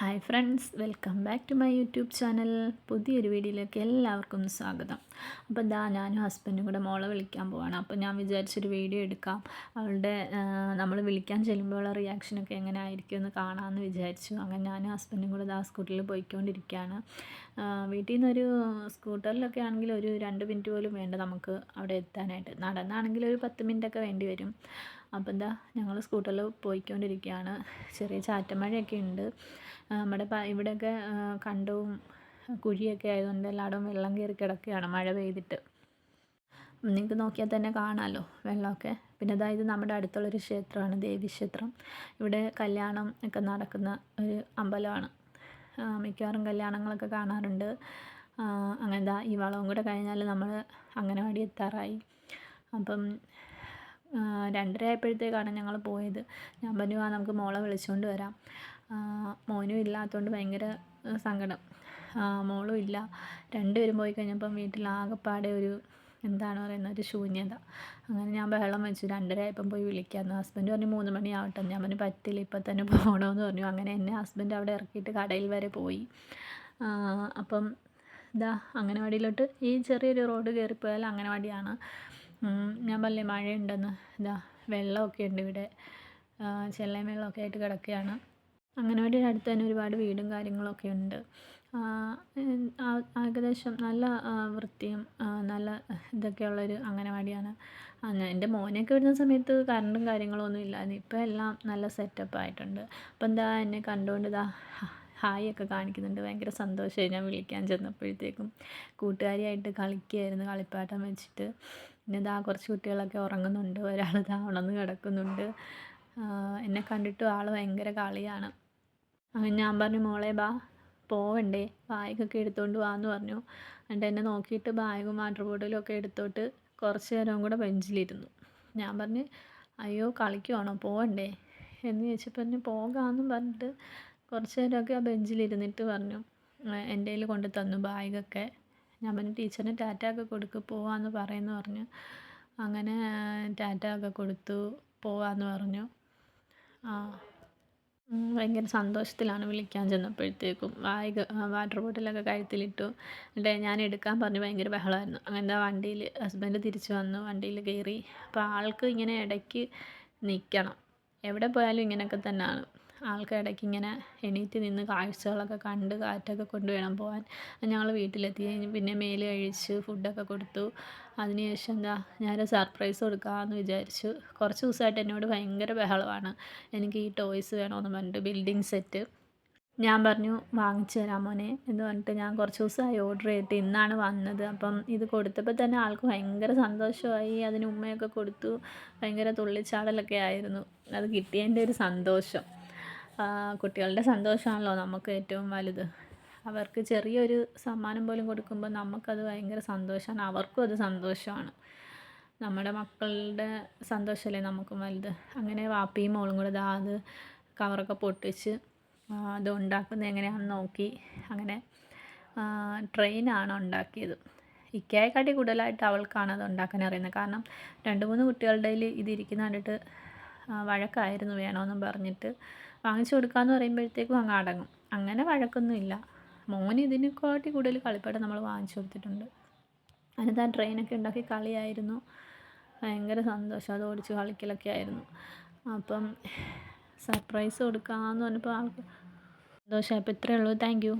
Hi friends welcome back to my YouTube channel പുതിയൊരു വീഡിയോയിലേക്ക് എല്ലാവർക്കും സ്വാഗതം. അപ്പോൾ ദാ ഞാനും ഹസ്ബൻഡും കൂടെ മോളെ വിളിക്കാൻ പോവാണ്. അപ്പോൾ ഞാൻ വിചാരിച്ചൊരു വീഡിയോ എടുക്കാം. അവളുടെ നമ്മൾ വിളിക്കാൻ ചെല്ലുമ്പോഴുള്ള റിയാക്ഷനൊക്കെ എങ്ങനെ ആയിരിക്കും എന്ന് കാണാമെന്ന് വിചാരിച്ചു. അങ്ങനെ ഞാനും ഹസ്ബൻഡും കൂടെ ദാ സ്കൂട്ടറിൽ പോയിക്കൊണ്ടിരിക്കുകയാണ് വീട്ടിൽ നിന്നൊരു സ്കൂട്ടറിലൊക്കെ ആണെങ്കിൽ ഒരു രണ്ട് മിനിറ്റ് പോലും വേണ്ട നമുക്ക് അവിടെ എത്താനായിട്ട്. നടന്നാണെങ്കിൽ ഒരു പത്ത് മിനിറ്റൊക്കെ വേണ്ടി വരും. അപ്പോൾ എന്താ ഞങ്ങൾ സ്കൂട്ടറിൽ പോയിക്കൊണ്ടിരിക്കുകയാണ് ചെറിയ ചാറ്റമഴയൊക്കെ ഉണ്ട് നമ്മുടെ ഇവിടെയൊക്കെ കണ്ടവും കുഴിയൊക്കെ ആയതുകൊണ്ട് എല്ലായിടവും വെള്ളം കയറി കിടക്കുകയാണ് മഴ പെയ്തിട്ട്. നിങ്ങൾക്ക് നോക്കിയാൽ തന്നെ കാണാമല്ലോ വെള്ളമൊക്കെ. പിന്നെ അതായത് നമ്മുടെ അടുത്തുള്ളൊരു ക്ഷേത്രമാണ് ദേവീക്ഷേത്രം. ഇവിടെ കല്യാണം ഒക്കെ നടക്കുന്ന ഒരു അമ്പലമാണ്. മിക്കവാറും കല്യാണങ്ങളൊക്കെ കാണാറുണ്ട്. അങ്ങനെ ഈ വളവും കൂടെ കഴിഞ്ഞാൽ നമ്മൾ അംഗനവാടി എത്താറായി. അപ്പം രണ്ടര ആയപ്പോഴത്തേക്കാണ് ഞങ്ങൾ പോയത്. ഞാൻ പറഞ്ഞു ആ നമുക്ക് മോളെ വിളിച്ചുകൊണ്ട് വരാം. മോനും ഇല്ലാത്തതുകൊണ്ട് ഭയങ്കര സങ്കടം. മോളും ഇല്ല. രണ്ടുപേരും പോയി കഴിഞ്ഞപ്പം വീട്ടിൽ ആകെപ്പാടെ ഒരു എന്താണ് പറയുന്നത് ഒരു ശൂന്യത. അങ്ങനെ ഞാൻ ബഹളം വെച്ചു. രണ്ടര ആയപ്പം പോയി വിളിക്കാമെന്ന് ഹസ്ബൻഡ് പറഞ്ഞു മൂന്ന് മണിയാവട്ടെ ഞാൻ പറഞ്ഞു പറ്റില്ല ഇപ്പം തന്നെ പോകണമെന്ന് പറഞ്ഞു. അങ്ങനെ എന്നെ ഹസ്ബൻഡ് അവിടെ ഇറക്കിയിട്ട് കടയിൽ വരെ പോയി. അപ്പം ഇതാ അംഗനവാടിയിലോട്ട് ഈ ചെറിയൊരു റോഡ് കയറിപ്പോയാൽ അംഗനവാടിയാണ് ഞാൻ പറഞ്ഞില്ലേ മഴയുണ്ടെന്ന്. ഇതാ വെള്ളമൊക്കെ ഉണ്ട് ഇവിടെ. ചെള്ളയും വെള്ളമൊക്കെ ആയിട്ട് കിടക്കുകയാണ്. അംഗനവാടിയുടെ അടുത്ത് തന്നെ ഒരുപാട് വീടും കാര്യങ്ങളൊക്കെ ഉണ്ട്. ഏകദേശം നല്ല വൃത്തിയും നല്ല ഇതൊക്കെയുള്ളൊരു അംഗനവാടിയാണ് എന്റെ മോനെയൊക്കെ വിടുന്ന സമയത്ത് കറണ്ടും കാര്യങ്ങളൊന്നും ഇല്ലായിരുന്നു. ഇപ്പോൾ എല്ലാം നല്ല സെറ്റപ്പ് ആയിട്ടുണ്ട്. അപ്പോൾ എന്താ എന്നെ കണ്ടുകൊണ്ട് ഇതാ ഹായ് ഒക്കെ കാണിക്കുന്നുണ്ട്. ഭയങ്കര സന്തോഷമായി ഞാൻ വിളിക്കാൻ ചെന്നപ്പോഴത്തേക്കും. കൂട്ടുകാരിയായിട്ട് കളിക്കുകയായിരുന്നു കളിപ്പാട്ടം വെച്ചിട്ട്. പിന്നെ ഇതാ കുറച്ച് കുട്ടികളൊക്കെ ഉറങ്ങുന്നുണ്ട്. ഒരാൾ ഇതാ ഉണർന്ന് കിടക്കുന്നുണ്ട്. എന്നെ കണ്ടിട്ട് ആൾ ഭയങ്കര കളിയാണ്. അങ്ങനെ ഞാൻ പറഞ്ഞു മോളെ ബാ പോവണ്ടേ? ബാഗൊക്കെ എടുത്തുകൊണ്ട് വാന്ന് പറഞ്ഞു. എന്നിട്ട് എന്നെ നോക്കിയിട്ട് ബാഗും വാട്ടർ ബോട്ടിലും ഒക്കെ എടുത്തോട്ട് കുറച്ച് നേരം കൂടെ ബെഞ്ചിലിരുന്നു. ഞാൻ പറഞ്ഞ് അയ്യോ കളിക്കുവാണോ? പോവണ്ടേ? എന്ന് ചോദിച്ചപ്പോൾ പറഞ്ഞു പോകാമെന്നും പറഞ്ഞിട്ട് കുറച്ച് നേരമൊക്കെ ആ ബെഞ്ചിലിരുന്നിട്ട് പറഞ്ഞു. എന്റെ കയ്യിൽ കൊണ്ട് തന്നു ബാഗൊക്കെ. ഞാൻ പറഞ്ഞു ടീച്ചറിന് ടാറ്റ ഒക്കെ കൊടുക്ക് പോവാന്ന് പറയുമെന്ന് പറഞ്ഞു. അങ്ങനെ ടാറ്റ ഒക്കെ കൊടുത്തു പോവാന്ന് പറഞ്ഞു. ആ ഭയങ്കര സന്തോഷത്തിലാണ് വിളിക്കാൻ ചെന്നപ്പോഴത്തേക്കും. വായിക വാട്ടർ ബോട്ടിലൊക്കെ കഴുത്തിലിട്ടു. എന്നിട്ട് ഞാൻ എടുക്കാൻ പറഞ്ഞു ഭയങ്കര ബഹളമായിരുന്നു അങ്ങനെ വണ്ടിയിൽ ഹസ്ബൻഡ് തിരിച്ചു വന്നു വണ്ടിയിൽ കയറി. അപ്പോൾ ആൾക്ക് ഇങ്ങനെ ഇടയ്ക്ക് നിൽക്കണം എവിടെ പോയാലും ഇങ്ങനെയൊക്കെ തന്നെയാണ് ആൾക്ക് ഇങ്ങനെ എണീറ്റ് നിന്ന് കാഴ്ചകളൊക്കെ കണ്ട് കാറ്റൊക്കെ കൊണ്ട് വേണം പോകാൻ ഞങ്ങൾ വീട്ടിലെത്തി. പിന്നെ മേൽ കഴിച്ച് ഫുഡൊക്കെ കൊടുത്തു. അതിനുശേഷം എന്താ ഞാനൊരു സർപ്രൈസ് കൊടുക്കാമെന്ന് വിചാരിച്ചു. കുറച്ച് ദിവസമായിട്ട് എന്നോട് ഭയങ്കര ബഹളമാണ്. എനിക്ക് ഈ ടോയ്സ് വേണമെന്ന് പറഞ്ഞിട്ട് ബിൽഡിംഗ് സെറ്റ് ഞാൻ പറഞ്ഞു വാങ്ങിച്ചു തരാം മോനെ എന്ന് പറഞ്ഞിട്ട് ഞാൻ കുറച്ച് ദിവസമായി ഓർഡർ ചെയ്തിട്ട് ഇന്നാണ് വന്നത്. അപ്പം ഇത് കൊടുത്തപ്പോൾ തന്നെ ആൾക്ക് ഭയങ്കര സന്തോഷമായി. അതിന് ഉമ്മയൊക്കെ കൊടുത്തു. ഭയങ്കര തുള്ളിച്ചാടലൊക്കെ ആയിരുന്നു. അത് കിട്ടിയതിന്റെ ഒരു സന്തോഷം. കുട്ടികളുടെ സന്തോഷമാണല്ലോ നമുക്ക് ഏറ്റവും വലുത്. അവർക്ക് ചെറിയൊരു സമ്മാനം പോലും കൊടുക്കുമ്പോൾ നമുക്കത് ഭയങ്കര സന്തോഷമാണ്. അവർക്കും അത് സന്തോഷമാണ്. നമ്മുടെ മക്കളുടെ സന്തോഷമല്ലേ നമുക്കും വലുത്. അങ്ങനെ വാപ്പിയും മോളും കൂടെ ദാ അത് കവറൊക്കെ പൊട്ടിച്ച് അത് ഉണ്ടാക്കുന്നത് എങ്ങനെയാണെന്ന് നോക്കി. അങ്ങനെ ട്രെയിനാണ് ഉണ്ടാക്കിയത്. ഇക്കയെക്കാട്ടി കൂടുതലായിട്ട് അവൾക്കാണ് അത് ഉണ്ടാക്കാൻ അറിയുന്നത്. കാരണം രണ്ട് മൂന്ന് കുട്ടികളുടെ ഇതിരിക്കുന്ന കണ്ടിട്ട് വഴക്കായിരുന്നു വേണമെന്നും പറഞ്ഞിട്ട് വാങ്ങിച്ചു കൊടുക്കാന്ന് പറയുമ്പോഴത്തേക്കും അങ്ങ് അടങ്ങും. അങ്ങനെ വഴക്കൊന്നുമില്ല. മോന് ഇതിനെക്കാട്ടി കൂടുതൽ കളിപ്പാട്ടം നമ്മൾ വാങ്ങിച്ചു കൊടുത്തിട്ടുണ്ട്. അതിനകത്ത് ആ ട്രെയിനൊക്കെ ഉണ്ടാക്കി കളിയായിരുന്നു. ഭയങ്കര സന്തോഷം. അത് ഓടിച്ച് കളിക്കലൊക്കെ ആയിരുന്നു. അപ്പം സർപ്രൈസ് കൊടുക്കാമെന്ന് പറഞ്ഞപ്പോൾ ആൾക്ക് സന്തോഷമായി. അപ്പോൾ ഇത്രയേ ഉള്ളൂ. Thank you